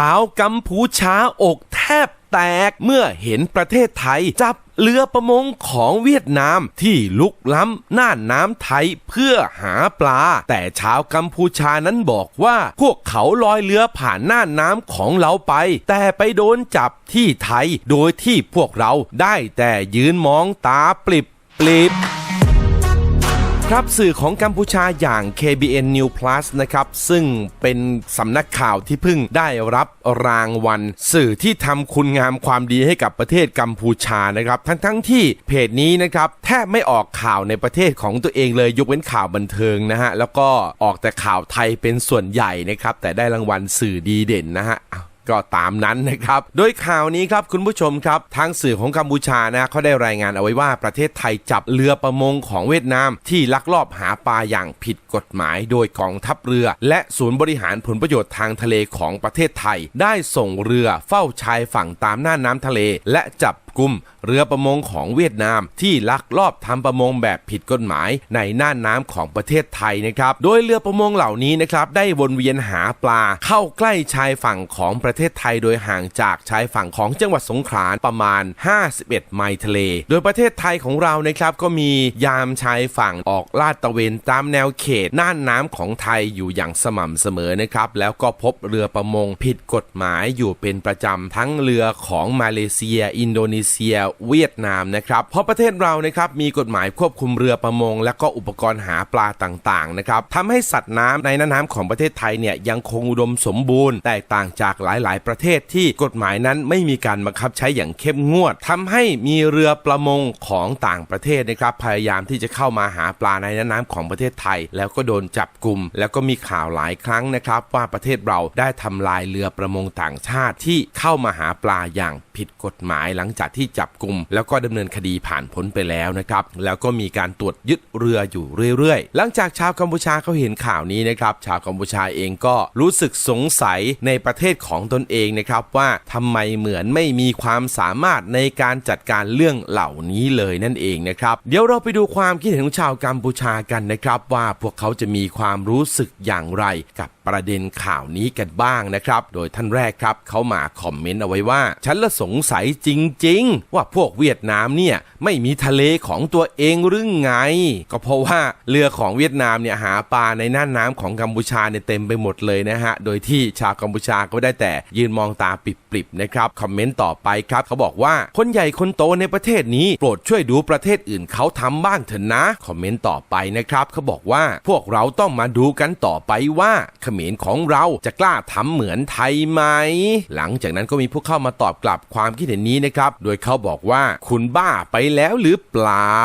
ชาวกัมพูชาอกแทบแตกเมื่อเห็นประเทศไทยจับเรือประมงของเวียดนามที่ลุกล้ำน่านน้ำไทยเพื่อหาปลา แต่ชาวกัมพูชานั้นบอกว่า พวกเขาลอยเรือผ่านน่านน้ำของเราไป แต่ไปโดนจับที่ไทย โดยที่พวกเราได้แต่ยืนมองตาปลิบปลิบ ครับสื่อของกัมพูชาอย่าง KBN New Plus นะครับซึ่งเป็นสำนักข่าวที่เพิ่งได้รับรางวัล สื่อที่ทำคุณงามความดีให้กับประเทศกัมพูชานะครับทั้งทั้งๆที่เพจนี้นะครับแทบไม่ออกข่าวในประเทศของตัวเองเลยยกเว้นข่าวบันเทิงนะฮะแล้วก็ออกแต่ข่าวไทยเป็นส่วนใหญ่นะครับแต่ได้รางวัลสื่อดีเด่นนะฮะ ก็ตามนั้นนะครับ โดยข่าวนี้ครับคุณผู้ชมครับ ทางสื่อของกัมพูชานะเขาได้รายงานเอาไว้ว่าประเทศไทยจับเรือประมงของเวียดนาม ที่ลักลอบหาปลาอย่างผิดกฎหมาย โดยกองทัพเรือ และศูนย์บริหารผลประโยชน์ทางทะเลของประเทศไทย ได้ส่งเรือเฝ้าชายฝั่งตามหน้าน้ำทะเล และจับ กลุ่มเรือประมงของเวียดนาม ที่ลักลอบทำประมงแบบผิดกฎหมายในน่านน้ำของประเทศไทยนะครับ โดยเรือประมงเหล่านี้นะครับได้วนเวียนหาปลาเข้าใกล้ชายฝั่งของประเทศไทยโดยห่างจากชายฝั่งของจังหวัดสงขลาประมาณ 51 ไมล์ทะเล โดยประเทศไทยของเรานะครับก็มียามชายฝั่งออกลาดตะเวนตามแนวเขตน่านน้ำของไทยอยู่อย่างสม่ำเสมอนะครับแล้วก็พบเรือประมงผิดกฎหมายอยู่เป็นประจำทั้งเรือของมาเลเซีย อินโดนีเซีย เวียดนามนะครับ เพราะประเทศเรานะครับมีกฎหมายควบคุมเรือประมง และก็อุปกรณ์หาปลาต่างๆนะครับทำให้สัตว์น้ำในน้ำของประเทศไทยเนี่ยยังคงอุดมสมบูรณ์ แตกต่างจากหลายๆ ประเทศที่กฎหมายนั้นไม่มีการบังคับใช้อย่างเข้มงวดทำให้มีเรือประมงของต่างประเทศนะครับพยายามที่จะเข้ามาหาปลาในน้ำของประเทศไทย แล้วก็โดนจับกลุ่ม แล้วก็มีข่าวหลายครั้งนะครับ ว่าประเทศเราได้ทำลายเรือประมงต่างชาติที่เข้ามาหาปลาอย่าง ผิดกฎหมายหลังจากที่จับกลุ่มแล้วก็ดำเนินคดีผ่านพ้นไปแล้วนะครับ แล้วก็มีการตรวจยึดเรืออยู่เรื่อยๆ หลังจากชาวกัมพูชาเขาเห็นข่าวนี้นะครับ ชาวกัมพูชาเองก็รู้สึกสงสัยในประเทศของตนเองนะครับว่าทำไมเหมือนไม่มีความสามารถในการจัดการเรื่องเหล่านี้เลยนั่นเองนะครับเดี๋ยวเราไปดูความคิดเห็นของชาวกัมพูชากันนะครับ ว่าพวกเขาจะมีความรู้สึกอย่างไรกับ ประเด็นข่าวนี้กันบ้างนะครับ โดยท่านแรกครับเขามาคอมเมนต์เอาไว้ว่า ฉันละสงสัยจริง ๆ ว่าพวกเวียดนามเนี่ยไม่มีทะเลของตัวเองหรือไง ก็เพราะว่าเรือของเวียดนามเนี่ยหาปลาในน่านน้ำของกัมพูชาเนี่ยเต็มไปหมดเลยนะฮะ โดยที่ชาวกัมพูชาก็ได้แต่ยืนมองตาปิบๆนะครับคอมเมนต์ต่อไปครับเขาบอกว่าคนใหญ่คนโตในประเทศนี้โปรดช่วยดูประเทศอื่นเขาทำบ้างเถอะนะคอมเมนต์ต่อไปนะครับเขาบอกว่าพวกเราต้องมาดูกันต่อไปว่าเขมมรของเราจะกล้าทำเหมือนไทยไหม หลังจากนั้นก็มีผู้เข้ามาตอบกลับความคิดเห็นนี้นะครับ โดยเขาบอกว่าคุณบ้าไปแล้วหรือเปล่า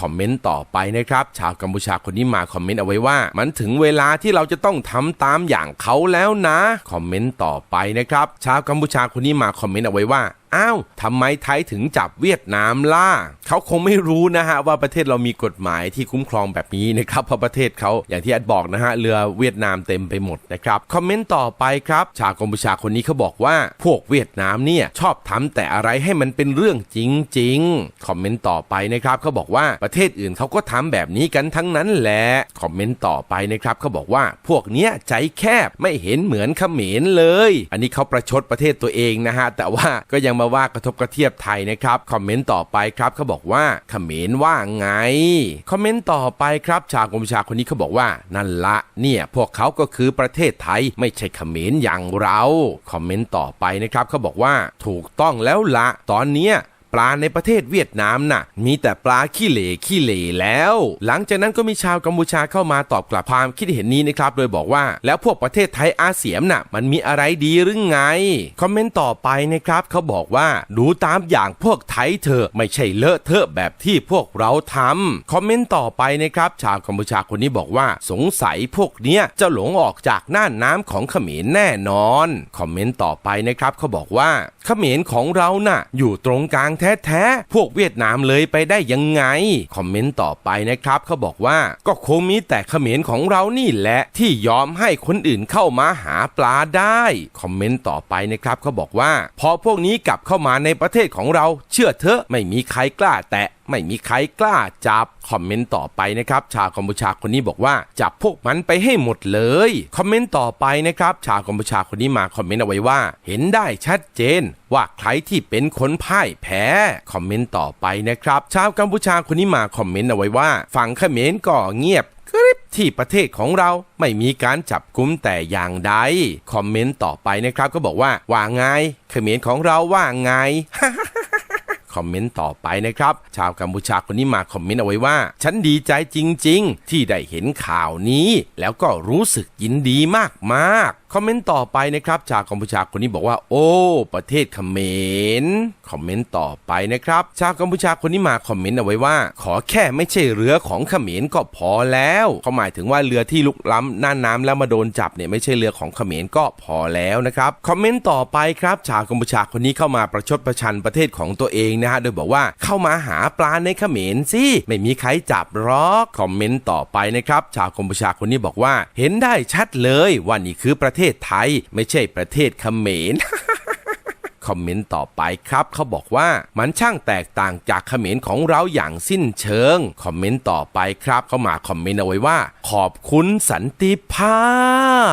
คอมเมนต์ต่อไปนะครับ ชาวกัมพูชาคนนี้มาคอมเมนต์เอาไว้ว่า มันถึงเวลาที่เราจะต้องทำตามอย่างเขาแล้วนะ คอมเมนต์ต่อไปนะครับ ชาวกัมพูชาคนนี้มาคอมเมนต์เอาไว้ว่า อ้าวทำไมไทยถึงจับเวียดนามล่ะเขาคงไม่รู้นะฮะว่าประเทศเรามีกฎหมายที่คุ้มครองแบบนี้นะครับเพราะประเทศเขาอย่างที่แอดบอกนะฮะเรือเวียดนามเต็มไปหมดนะครับคอมเมนต์ต่อไปครับ ชาวกัมพูชาคนนี้เขาบอกว่าพวกเวียดนามเนี่ยชอบทำแต่อะไรให้มันเป็นเรื่องจริงๆคอมเมนต์ต่อไปนะครับเขาบอกว่าประเทศอื่นเขาก็ทำแบบนี้กันทั้งนั้นแหละคอมเมนต์ต่อไปนะครับเขาบอกว่าพวกเนี้ยใจแคบไม่เห็นเหมือนเขมรเลย อันนี้เขาประชดประเทศตัวเองนะฮะแต่ว่าก็ยังมาว่ากระทบกระเทียบไทยนะครับคอมเมนต์ต่อไปครับเขาบอกว่าเขมรว่าไงคอมเมนต์ต่อไปครับชาวกัมพูชาคนนี้เขาบอกว่านั่นละเนี่ยพวกเขาก็คือประเทศไทยไม่ใช่เขมรอย่างเราคอมเมนต์ต่อไปนะครับเขาบอกว่าถูกต้องแล้วละตอนเนี้ย ปลาในประเทศเวียดนามน่ะ มีแต่ปลาขี้เหล่ขี้เหล่แล้ว หลังจากนั้นก็มีชาวกัมพูชาเข้ามาตอบกลับความคิดเห็นนี้นะครับ โดยบอกว่า แล้วพวกประเทศไทยอาเซียนน่ะ มันมีอะไรดีหรือไง คอมเมนต์ต่อไปนะครับเขาบอกว่าดูตามอย่างพวกไทยเถอะไม่ใช่เลอะเทอะแบบที่พวกเราทำคอมเมนต์ต่อไปนะครับชาวกัมพูชาคนนี้บอกว่าสงสัยพวกเนี้ยจะหลงออกจากน่านน้ำของเขมรแน่นอน คอมเมนต์ต่อไปนะครับเขาบอกว่าเขมรของเราน่ะ อยู่ตรงกลางแท้ๆ พวกเวียดนามเลยไปได้ยังไง คอมเมนต์ต่อไปนะครับเขาบอกว่าก็คงมีแต่เขมรของเรานี่แหละ ที่ยอมให้คนอื่นเข้ามาหาปลาได้ คอมเมนต์ต่อไปนะครับเขาบอกว่า พอพวกนี้กลับเข้ามาในประเทศของเราเชื่อเถอะไม่มีใครกล้าแตะ ไม่มีใครกล้าจับ คอมเมนต์ต่อไปนะครับ ชาวกัมพูชาคนนี้บอกว่า จับพวกมันไปให้หมดเลย คอมเมนต์ต่อไปนะครับ ชาวกัมพูชาคนนี้มาคอมเมนต์เอาไว้ว่า เห็นได้ชัดเจน ว่าใครที่เป็นคนพ่ายแพ้ คอมเมนต์ต่อไปนะครับ ชาวกัมพูชาคนนี้มาคอมเมนต์เอาไว้ว่า ฝั่งเขมรก็เงียบกริบที่ประเทศของเราไม่มีการจับกุมแต่อย่างใด คอมเมนต์ต่อไปนะครับก็บอกว่าว่าไงเขมรของเราว่าไง คอมเมนต์ต่อไปนะครับ ชาวกัมพูชาคนนี้มาคอมเมนต์เอาไว้ว่า ฉันดีใจจริง ๆ ที่ได้เห็นข่าวนี้ แล้วก็รู้สึกยินดีมากๆคอมเมนต์ต่อไปนะครับชาวกัมพูชาคนนี้บอกว่า โอ้ ประเทศเขมรคอมเมนต์ต่อไปนะครับชาวกัมพูชาคนนี้มาคอมเมนต์เอาไว้ว่า ขอแค่ไม่ใช่เรือของเขมรก็พอแล้วเขาหมายถึงว่าเรือที่ลุกล้ำน่านน้ำแล้วมาโดนจับเนี่ยไม่ใช่เรือของเขมรก็พอแล้วนะครับคอมเมนต์ต่อไปครับชาวกัมพูชาคนนี้เข้ามาประชดประชันประเทศของตัวเองนะฮะโดยบอกว่าเข้ามาหาปลาในเขมรสิไม่มีใครจับหรอกคอมเมนต์ต่อไปนะครับชาวกัมพูชาคนนี้บอกว่า เห็นได้ชัดเลยว่านี่คือประเทประเทศไทย ไม่ใช่ประเทศเขมร คอมเมนต์ต่อไปครับ เขาบอกว่ามันช่างแตกต่างจากเขมรของเราอย่างสิ้นเชิง คอมเมนต์ต่อไปครับ เขามาคอมเมนต์เอาไว้ว่า ขอบคุณสันติภา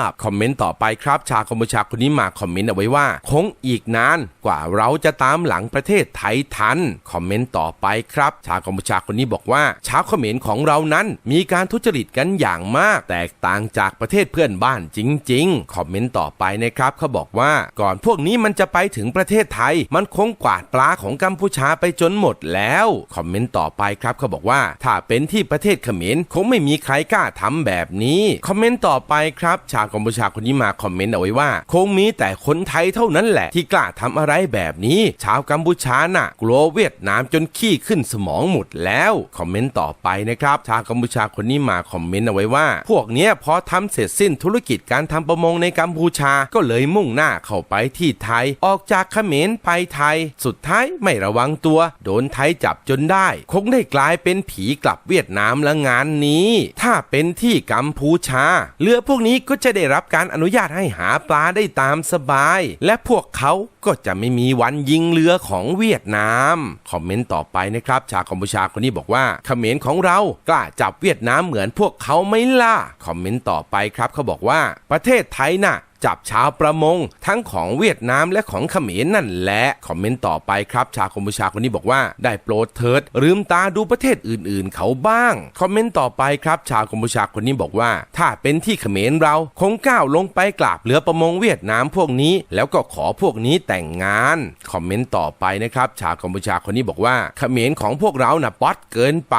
พ คอมเมนต์ต่อไปครับ ชาวกัมพูชาคนนี้มาคอมเมนต์เอาไว้ว่า คงอีกนานกว่าเราจะตามหลังประเทศไทยทัน คอมเมนต์ต่อไปครับ ชาวกัมพูชาคนนี้บอกว่าชาวเขมรของเรานั้นมีการทุจริตกันอย่างมาก แตกต่างจากประเทศเพื่อนบ้านจริง ๆ คอมเมนต์ต่อไปนะครับเขาบอกว่าก่อนพวกนี้มันจะไปถึงประเทศไทย มันคงกวาดปลาของกัมพูชาไปจนหมดแล้ว คอมเมนต์ต่อไปครับเขาบอกว่า ถ้าเป็นที่ประเทศเขมรคงไม่มีใครกล้าทำแบบนี้ คอมเมนต์ต่อไปครับ ชาวกัมพูชาคนนี้มาคอมเมนต์เอาไว้ว่า คงมีแต่คนไทยเท่านั้นแหละ ที่กล้าทำอะไรแบบนี้ ชาวกัมพูชาน่ะ กลัวเวียดนามจนขี้ขึ้นสมองหมดแล้วคอมเมนต์ต่อไปนะครับชาวกัมพูชาคนนี้มาคอมเมนต์เอาไว้ว่า พวกเนี้ยพอทำเสร็จสิ้นธุรกิจการทำประมงในกัมพูชาก็เลยมุ่งหน้าเข้าไปที่ไทยออกจากขมรไปไทย สุดท้ายไม่ระวังตัว โดนไทยจับจนได้ คงได้กลายเป็นผีกลับเวียดนามละงานนี้ ถ้าเป็นที่กัมพูชา เรือพวกนี้ก็จะได้รับการอนุญาตให้หาปลาได้ตามสบาย และพวกเขาก็จะไม่มีวันยิงเรือของเวียดนาม คอมเมนต์ต่อไปนะครับ ชาวกัมพูชาคนนี้บอกว่าเขมรของเรากล้าจับเวียดนามเหมือนพวกเขาไหมล่ะ คอมเมนต์ต่อไปครับเขาบอกว่า ประเทศไทยน่ะ จับชาวประมง ทั้งของเวียดนามและของเขมรนั่นแหละคอมเมนต์ต่อไปครับชาวกัมพูชาคนนี้บอกว่าได้โปรดเถิดลืมตาดูประเทศอื่นๆ เขาบ้าง คอมเมนต์ต่อไปครับ ชาวกัมพูชาคนนี้บอกว่า ถ้าเป็นที่เขมรเราคงก้าวลงไปกราบเรือประมงเวียดนามพวกนี้ แล้วก็ขอพวกนี้แต่งงานคอมเมนต์ต่อไปนะครับ ชาวกัมพูชาคนนี้บอกว่าเขมรของพวกเราน่ะป๊อตเกินไป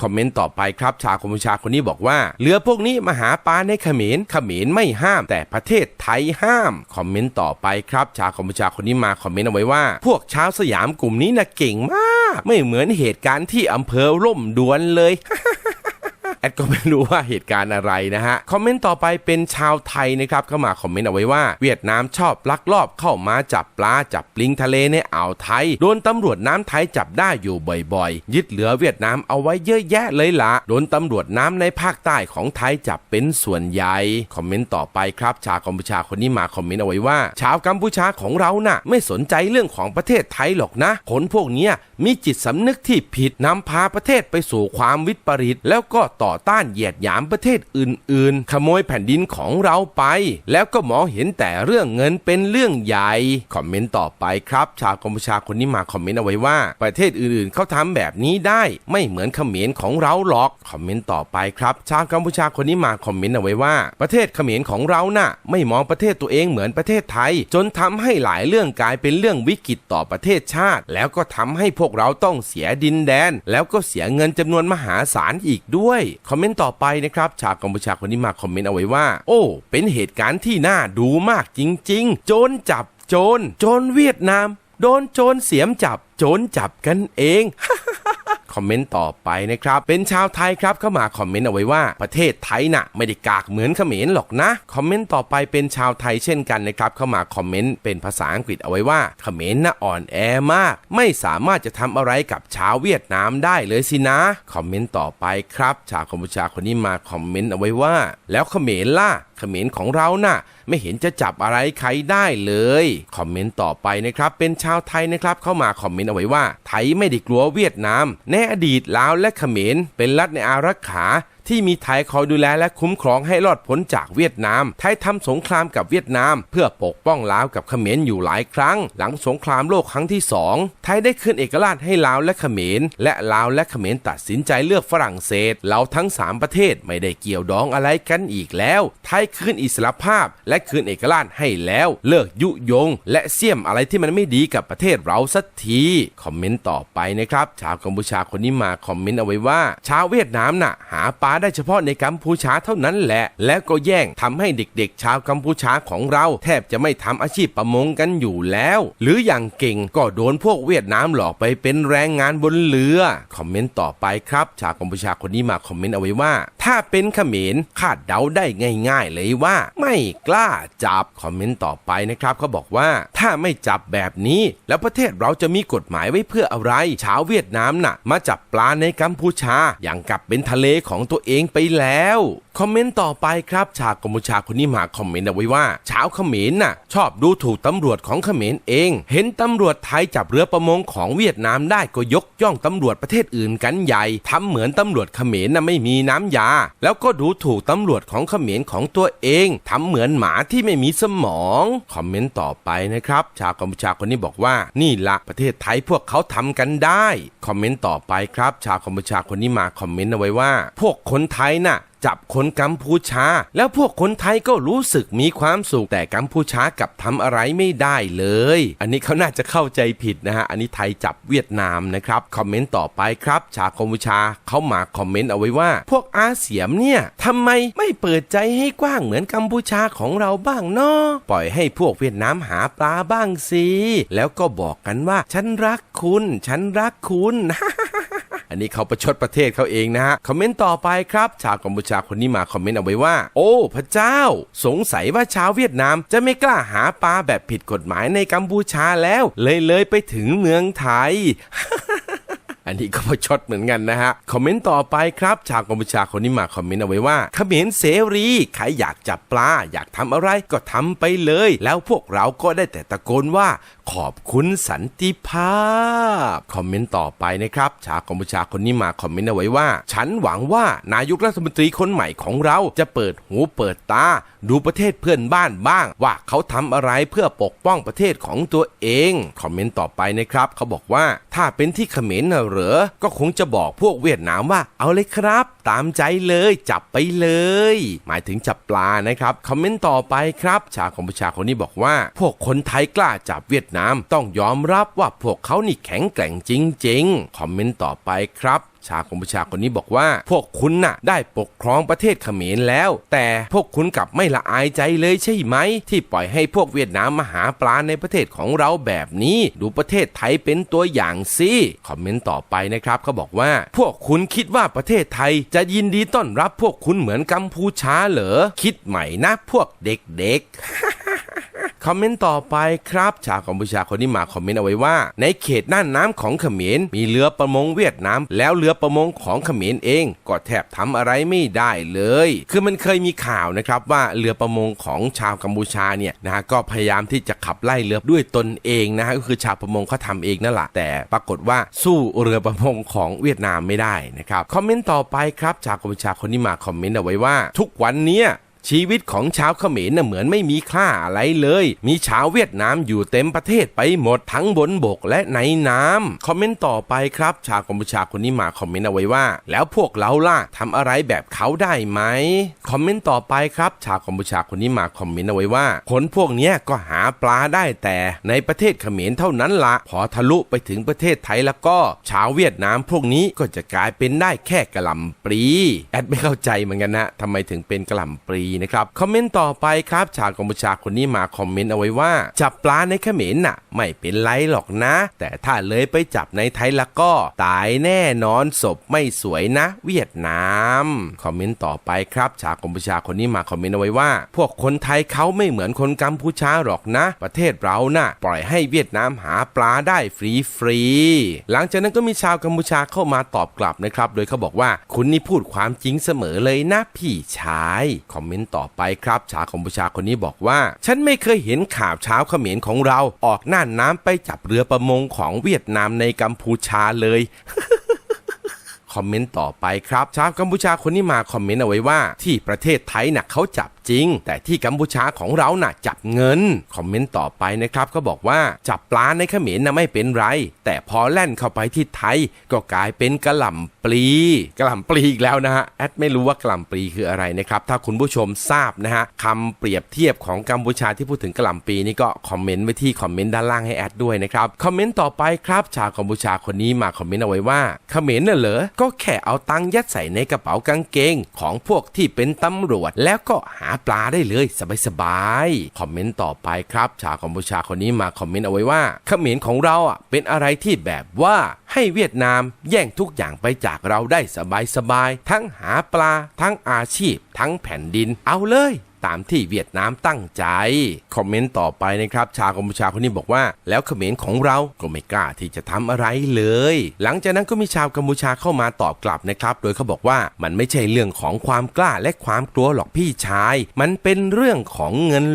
คอมเมนต์ต่อไปครับ ชาวกัมพูชาคนนี้บอกว่าเรือพวกนี้มาหาปลาในเขมรเขมรไม่ห้ามแต่ประเทศไทยห้าม คอมเมนต์ต่อไปครับ ชาวกัมพูชาคนนี้มาคอมเมนต์เอาไว้ว่า พวกชาวสยามกลุ่มนี้นะเก่งมาก ไม่เหมือนเหตุการณ์ที่อำเภอร่มดวนเลย แอดก็ไม่รู้ว่าเหตุการณ์อะไรนะฮะคอมเมนต์ต่อไปเป็นชาวไทยนะครับเข้ามาคอมเมนต์เอาไว้ว่า เวียดนามชอบลักลอบเข้ามาจับปลาจับปลิงทะเลในอ่าวไทย โดนตำรวจน้ำไทยจับได้อยู่บ่อยๆ ยึดเหลือเวียดนามเอาไว้เยอะแยะเลยละโดนตำรวจน้ำในภาคใต้ของไทยจับเป็นส่วนใหญ่คอมเมนต์ต่อไปครับ ชาวกัมพูชาคนนี้มาคอมเมนต์เอาไว้ว่า ชาวกัมพูชาของเราน่ะ ไม่สนใจเรื่องของประเทศไทยหรอกนะคนพวกนี้มีจิตสำนึกที่ผิดนำพาประเทศไปสู่ความวิปริตแล้วก็ต่อต้านเหยียดหยามประเทศอื่น ๆ ขโมยแผ่นดินของเราไป แล้วก็มองเห็นแต่เรื่องเงินเป็นเรื่องใหญ่ คอมเมนต์ต่อไปครับ ชาวกัมพูชาคนนี้มาคอมเมนต์เอาไว้ว่า ประเทศอื่น ๆเขาทำแบบนี้ได้ไม่เหมือนเขมรของเราหรอกคอมเมนต์ต่อไปครับ ชาวกัมพูชาคนนี้มาคอมเมนต์เอาไว้ว่า ประเทศเขมรของเราน่ะ ไม่มองประเทศตัวเองเหมือนประเทศไทย จนทำให้หลายเรื่องกลายเป็นเรื่องวิกฤตต่อประเทศชาติ แล้วก็ทำให้พวกเราต้องเสียดินแดน แล้วก็เสียเงินจำนวนมหาศาลอีกด้วย คอมเมนต์ต่อไปนะครับชาวกัมพูชาคนนี้มาคอมเมนต์เอาไว้ว่า โอ้ เป็นเหตุการณ์ที่น่าดูมากจริง ๆ โจรจับโจร โจรเวียดนาม โดนโจรเสียมจับ โจรจับกันเอง คอมเมนต์ต่อไปนะครับ เป็นชาวไทยครับเข้ามาคอมเมนต์เอาไว้ว่าประเทศไทยน่ะไม่ได้กากเหมือนเขมรหรอกนะ คอมเมนต์ต่อไปเป็นชาวไทยเช่นกันนะครับเข้ามาคอมเมนต์เป็นภาษาอังกฤษเอาไว้ว่าเขมรน่ะอ่อนแอมาก ไม่สามารถจะทำอะไรกับชาวเวียดนามได้เลยสินะ คอมเมนต์ต่อไปครับ ชาวกัมพูชาคนนี้มาคอมเมนต์เอาไว้ว่า แล้วเขมรล่ะ เขมรของเราน่ะ ไม่เห็นจะจับอะไรใครได้เลย คอมเมนต์ต่อไปนะครับ เป็นชาวไทยนะครับ เข้ามาคอมเมนต์เอาไว้ว่า ไทยไม่ได้กลัวเวียดนามในอดีตลาวและเขมรเป็นรัฐในอารักขา ที่มีไทยคอยดูแลและคุ้มครองให้รอดพ้นจากเวียดนาม ไทยทำสงครามกับเวียดนาม เพื่อปกป้องลาวกับเขมรอยู่หลายครั้ง หลังสงครามโลกครั้งที่สองไทยได้คืนเอกราชให้ลาวและเขมร และลาวและเขมรตัดสินใจเลือกฝรั่งเศสเราทั้ง 3 ประเทศไม่ได้เกี่ยวดองอะไรกันอีกแล้ว ไทยคืนอิสรภาพ และคืนเอกราชให้แล้ว เลิกยุยง และเสี่ยมอะไรที่มันไม่ดีกับประเทศเราสักทีคอมเมนต์ต่อไปนะครับชาวกัมพูชาคนนี้มาคอมเมนต์เอาไว้ว่าชาวเวียดนามน่ะหาปลาได้เฉพาะในกัมพูชาเท่านั้นแหละ และก็แย่งทำให้เด็กๆ ชาวกัมพูชาของเรา แทบจะไม่ทำอาชีพประมงกันอยู่แล้ว หรืออย่างเก่งก็โดนพวกเวียดนามหลอกไปเป็นแรงงานบนเรือคอมเมนต์ต่อไปครับ ชาวกัมพูชาคนนี้มาคอมเมนต์เอาไว้ว่า ถ้าเป็นเขมรคาดเดาได้ง่าย ๆ เลยว่า ไม่กล้าจับคอมเมนต์ต่อไปนะครับเขาบอกว่าถ้าไม่จับแบบนี้ แล้วประเทศเราจะมีกฎหมายไว้เพื่ออะไรชาวเวียดนามน่ะ มาจับปลาในกัมพูชาอย่างกับเป็นทะเลของตัวเองไปแล้ว คอมเมนต์ต่อไปครับ ชาวกัมพูชาคนนี้มาคอมเมนต์เอาไว้ว่าชาวเขมรน่ะ ชอบดูถูกตำรวจของเขมรเอง เห็นตำรวจไทยจับเรือประมงของเวียดนามได้ก็ยกย่องตำรวจประเทศอื่นกันใหญ่ทำเหมือนตำรวจเขมรน่ะไม่มีน้ำยา แล้วก็ดูถูกตำรวจของเขมรของตัวเองทำเหมือนหมาที่ไม่มีสมองคอมเมนต์ต่อไปนะครับ ชาวกัมพูชาคนนี้บอกว่า นี่ละประเทศไทยพวกเขาทำกันได้ คอมเมนต์ต่อไปครับ ชาวกัมพูชาคนนี้มาคอมเมนต์เอาไว้ว่า พวกคนไทยน่ะจับคนกัมพูชา แล้วพวกคนไทยก็รู้สึกมีความสุขแต่กัมพูชากลับทำอะไรไม่ได้เลย อันนี้เขาน่าจะเข้าใจผิดนะฮะ อันนี้ไทยจับเวียดนามนะครับ คอมเมนต์ต่อไปครับ ชาวกัมพูชาเขามาคอมเมนต์เอาไว้ว่า พวกอาเซียมเนี่ยทำไมไม่เปิดใจให้กว้างเหมือนกัมพูชาของเราบ้างเนาะปล่อยให้พวกเวียดนามหาปลาบ้างสิแล้วก็บอกกันว่า ฉันรักคุณ ฉันรักคุณ นนี้เขาประชดประเทศเขาเองนะฮะคอมเมนต์ต่อไปครับชาวกัมพูชาคนนี้มาคอมเมนต์เอาไว้ว่า โอ้ พระเจ้า สงสัยว่าชาวเวียดนามจะไม่กล้าหาปลาแบบผิดกฎหมายในกัมพูชาแล้ว เลยเลยไปถึงเมืองไทย อันนี้ก็ประชดเหมือนกันนะฮะ คอมเมนต์ต่อไปครับ ชาวกัมพูชาคนนี้มาคอมเมนต์เอาไว้ว่าเขมรเสรีใครอยากจับปลา อยากทำอะไรก็ทำไปเลย แล้วพวกเราก็ได้แต่ตะโกนว่าขอบคุณสันติภาพ คอมเมนต์ต่อไปนะครับ ชาวกัมพูชาคนนี้มาคอมเมนต์เอาไว้ว่า ฉันหวังว่านายกรัฐมนตรีคนใหม่ของเราจะเปิดหูเปิดตา ดูประเทศเพื่อนบ้านบ้าง ว่าเขาทำอะไรเพื่อปกป้องประเทศของตัวเอง คอมเมนต์ต่อไปนะครับ เขาบอกว่าถ้าเป็นที่เขมรนะเหรอ ก็คงจะบอกพวกเวียดนามว่าเอาเลยครับ ตามใจเลยจับไปเลย หมายถึงจับปลานะครับคอมเมนต์ต่อไปครับชาวกัมพูชาคนนี้บอกว่า พวกคนไทยกล้าจับเวียดนาม ต้องยอมรับว่าพวกเขานี่แข็งแกร่งจริง ๆ คอมเมนต์ต่อไปครับชาวกัมพูชาคนนี้บอกว่า พวกคุณน่ะ ได้ปกครองประเทศเขมรแล้ว แต่พวกคุณกลับไม่ละอายใจเลยใช่ไหม ที่ปล่อยให้พวกเวียดนามมาหาปลาในประเทศของเราแบบนี้ ดูประเทศไทยเป็นตัวอย่างสิคอมเมนต์ต่อไปนะครับเขาบอกว่า พวกคุณคิดว่าประเทศไทยจะยินดีต้อนรับพวกคุณเหมือนกัมพูชาเหรอคิดใหม่นะพวกเด็กๆ คอมเมนต์ต่อไปครับ ชาวกัมพูชาคนนี้มาคอมเมนต์เอาไว้ว่า ในเขตน่านน้ำของเขมรมีเรือประมงเวียดนามแล้วเรือือประมงของเขมรเอง ก็แทบทำอะไรไม่ได้เลย คือมันเคยมีข่าวนะครับว่าเรือประมงของชาวกัมพูชาเนี่ยนะฮะก็พยายามที่จะขับไล่เรือด้วยตนเองนะฮะก็คือชาวประมงเขาทำเองนั่นแหละแต่ปรากฏว่าสู้เรือประมงของเวียดนามไม่ได้นะครับคอมเมนต์ต่อไปครับชาวกัมพูชาคนนี้มาคอมเมนต์เอาไว้ว่า ทุกวันเนี้ย ชีวิตของชาวเขมรน่ะเหมือนไม่มีค่าอะไรเลย มีชาวเวียดนามอยู่เต็มประเทศไปหมดทั้งบนบกและในน้ำคอมเมนต์ต่อไปครับ ชาวกัมพูชาคนนี้มาคอมเมนต์เอาไว้ว่า แล้วพวกเราล่ะทำอะไรแบบเขาได้ไหมคอมเมนต์ต่อไปครับ ชาวกัมพูชาคนนี้มาคอมเมนต์เอาไว้ว่า คนพวกนี้ก็หาปลาได้แต่ในประเทศเขมรเท่านั้นละพอทะลุไปถึงประเทศไทยแล้วก็ ชาวเวียดนามพวกนี้ก็จะกลายเป็นได้แค่กระหล่ำปลีแอดไม่เข้าใจเหมือนกันนะทำไมถึงเป็นกระหล่ำปลีนะครับคอมเมนต์ต่อไปครับชาวกัมพูชาคนนี้มาคอมเมนต์เอาไว้ว่า จับปลาในเขมรน่ะ ไม่เป็นไรหรอกนะ แต่ถ้าเลยไปจับในไทยแล้วก็ ตายแน่นอนศพไม่สวยนะ เวียดนามคอมเมนต์ต่อไปครับชาวกัมพูชาคนนี้มาคอมเมนต์เอาไว้ว่า พวกคนไทยเขาไม่เหมือนคนกัมพูชาหรอกนะ ประเทศเราน่ะ ปล่อยให้เวียดนามหาปลาได้ฟรีฟรีๆหลังจากนั้นก็มีชาวกัมพูชาเข้ามาตอบกลับนะครับ โดยเขาบอกว่าคุณนี่พูดความจริงเสมอเลยนะพี่ชายคอมเมนต์ต่อไปครับชาวกัมพูชาคนนี้บอกว่า ฉันไม่เคยเห็นข่าวเช้าเขมรของเราออกน่านน้ำไปจับเรือประมงของเวียดนามในกัมพูชาเลยคอมเมนต์ต่อไปครับชาวกัมพูชาคนนี้มาคอมเมนต์เอาไว้ว่า ที่ประเทศไทยน่ะเขาจับ จริง แต่ที่กัมพูชาของเราน่ะจับเงิน คอมเมนต์ต่อไปนะครับก็บอกว่าจับปลาในเขมรน่ะไม่เป็นไร แต่พอแล่นเข้าไปที่ไทย ก็กลายเป็นกระหล่ำปลีกระหล่ำปลีอีกแล้วนะฮะแอดไม่รู้ว่ากระหล่ำปลีคืออะไรนะครับถ้าคุณผู้ชมทราบนะฮะคำเปรียบเทียบของกัมพูชาที่พูดถึงกระหล่ำปลีนี่ก็คอมเมนต์ไว้ที่คอมเมนต์ด้านล่างให้แอดด้วยนะครับคอมเมนต์ต่อไปครับชาวกัมพูชาคนนี้มาคอมเมนต์เอาไว้ว่าเขมรน่ะเหรอก็แค่เอาตังค์ยัดใส่ในกระเป๋ากางเกง ของพวกที่เป็นตำรวจแล้วก็หาปลาได้เลยสบายๆคอมเมนต์ต่อไปครับ ชาวกัมพูชาคนนี้มาคอมเมนต์เอาไว้ว่าเขมรของเราอะเป็นอะไรที่แบบว่าให้เวียดนามแย่งทุกอย่างไปจากเราได้สบายๆ ทั้งหาปลา ทั้งอาชีพ ทั้งแผ่นดิน เอาเลยตามที่เวียดนามตั้งใจ คอมเมนต์ต่อไปนะครับ ชาวกัมพูชาคนนี้บอกว่า แล้วเขมรของเราก็ไม่กล้าที่จะทำอะไรเลย หลังจากนั้นก็มีชาวกัมพูชาเข้ามาตอบกลับนะครับ โดยเขาบอกว่ามันไม่ใช่เรื่องของความกล้าและความกลัวหรอกพี่ชาย มันเป็นเรื่องของเงิน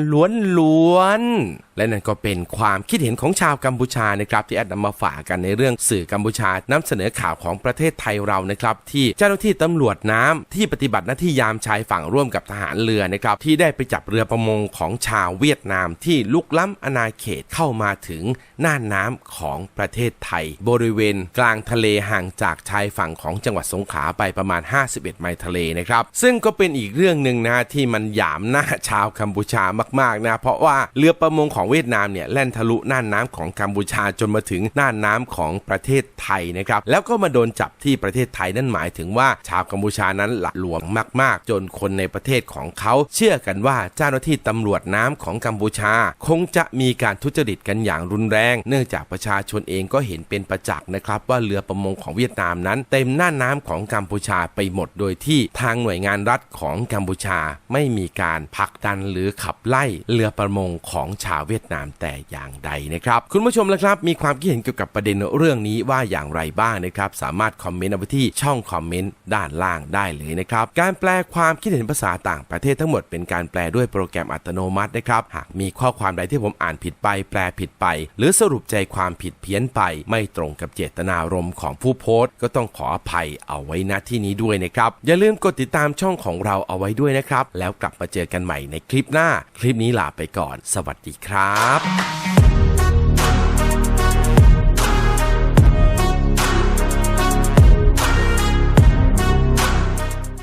ล้วนๆและนั่นก็เป็นความคิดเห็นของชาวกัมพูชานะครับที่แอดนำมาฝากกันในเรื่องสื่อกัมพูชานำเสนอข่าวของประเทศไทยเรานะครับที่เจ้าหน้าที่ตำรวจน้ำที่ปฏิบัติหน้าที่ยามชายฝั่งร่วมกับทหารเรือนะครับที่ได้ไปจับเรือประมงของชาวเวียดนามที่ลุกล้ำอาณาเขตเข้ามาถึงน่านน้ำของประเทศไทย บริเวณกลางทะเลห่างจากชายฝั่งของจังหวัดสงขลาไปประมาณ 51 ไมล์ทะเลนะครับซึ่งก็เป็นอีกเรื่องหนึ่งนะที่มันหยามหน้าชาวกัมพูชามากๆนะเพราะว่าเรือประมงของเวียดนามเนี่ยแล่นทะลุน่านน้ำของกัมพูชาจนมาถึงน่านน้ำของประเทศไทยนะครับแล้วก็มาโดนจับที่ประเทศไทยนั่นหมายถึงว่าชาวกัมพูชานั้นหละหลวมมาก ๆ จนคนในประเทศของเขาเชื่อกันว่าเจ้าหน้าที่ตำรวจน้ำของกัมพูชา คงจะมีการทุจริตกันอย่างรุนแรง เนื่องจากประชาชนเองก็เห็นเป็นประจักษ์นะครับ ว่าเรือประมงของเวียดนามนั้น เต็มน่านน้ำของกัมพูชาไปหมดโดยที่ทางหน่วยงานรัฐของกัมพูชา ไม่มีการผลักดันหรือขับไล่เรือประมงของชาวเวียดนามแต่อย่างใดนะครับ คุณผู้ชมละครับ มีความคิดเห็นเกี่ยวกับประเด็นเรื่องนี้ว่าอย่างไรบ้างนะครับ สามารถคอมเมนต์เอาไว้ที่ช่องคอมเมนต์ด้านล่างได้เลยนะครับ การแปลความคิดเห็นภาษาต่างประเทศทั้งหมดเป็นการแปลด้วยโปรแกรมอัตโนมัตินะครับ หากมีข้อความใดที่ผมอ่านผิดไป แปลผิดไป หรือสรุปใจความผิดเพี้ยนไป ไม่ตรงกับเจตนารมณ์ของผู้โพสต์ ก็ต้องขออภัยเอาไว้ณที่นี้ด้วยนะครับ อย่าลืมกดติดตามช่องของเราเอาไว้ด้วยนะครับ แล้วกลับมาเจอกันใหม่ในคลิปหน้า คลิปนี้ลาไปก่อน สวัสดีครับครับ